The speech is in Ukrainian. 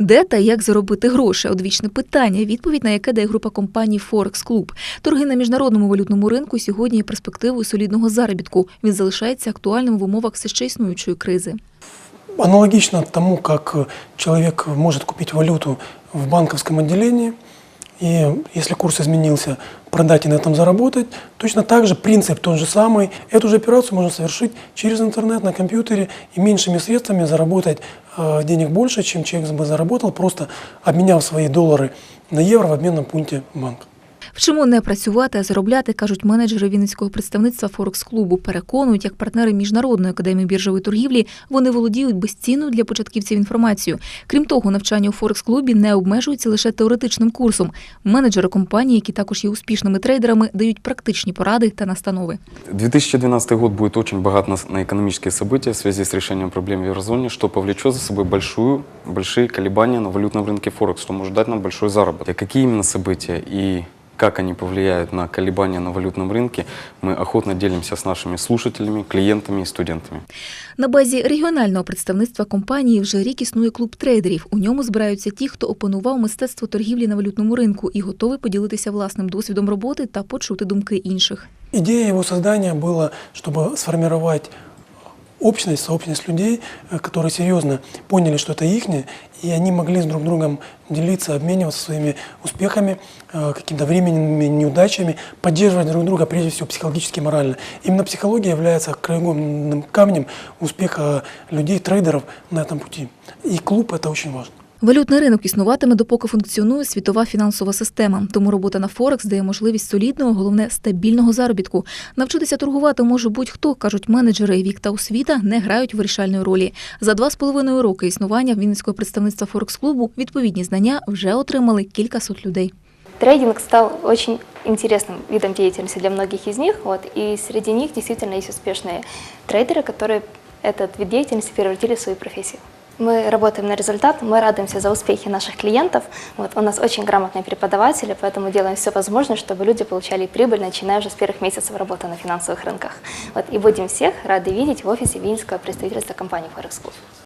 Де та як заробити гроші? Одвічне питання, відповідь на яке дає група компаній Forex Club. Торги на міжнародному валютному ринку сьогодні є перспективою солідного заробітку. Він залишається актуальним в умовах все ще існуючої кризи. Аналогично тому, як чоловік може купити валюту в банківському отделении, и если курс изменился, продать и на этом заработать, точно так же принцип тот же самый. Эту же операцию можно совершить через интернет на компьютере и меньшими средствами заработать э, денег больше, чем человек бы заработал, просто обменяв свои доллары на евро в обменном пункте банка. Вчимо не працювати, а заробляти, кажуть менеджери Вінницького представництва Форекс клубу. Переконують, як партнери міжнародної академії біржової торгівлі, вони володіють безцінною для початківців інформацією. Крім того, навчання у Форекс клубі не обмежується лише теоретичним курсом. Менеджери компанії, які також є успішними трейдерами, дають практичні поради та настанови. 2012 год будет очень богат на, на экономические события в связи с решением проблем в еврозоне, что повлечет за собой большую, большие колебания на валютном рынке Форекс, что может дать нам большой заработок. И какие именно события и как они повлияют на колебания на валютном рынке, мы охотно делимся с нашими слушателями, клиентами и студентами. На базі регіонального представництва компанії вже рік існує клуб трейдерів. У ньому збираються ті, хто опанував мистецтво торгівлі на валютному ринку і готовий поділитися власним досвідом роботи та почути думки інших. Идея его создания была, чтобы сформировать общность, сообщность людей, э, которые серьезно поняли, что это их, и они могли с друг другом делиться, обмениваться своими успехами, э, какими-то временными неудачами, поддерживать друг друга прежде всего психологически и морально. Именно психология является краеугольным камнем успеха людей, трейдеров на этом пути. И клуб это очень важно. Валютний ринок існуватиме, допоки функціонує світова фінансова система. Тому робота на Форекс дає можливість солідного, головне стабільного заробітку. Навчитися торгувати може будь-хто, кажуть менеджери. Вік та освіта не грають вирішальної ролі. За два з половиною роки існування Вінницького представництва Форекс клубу відповідні знання вже отримали кількасот людей. Трейдинг стал очень интересным видом деятельности для многих из них, вот, и среди них действительно есть успешные трейдеры, которые этот вид деятельности превратили в свою профессию. Мы работаем на результат, мы радуемся за успехи наших клиентов. Вот, у нас очень грамотные преподаватели, поэтому делаем все возможное, чтобы люди получали прибыль, начиная уже с первых месяцев работы на финансовых рынках. Вот, и будем всех рады видеть в офисе Винского представительства компании Forex Club.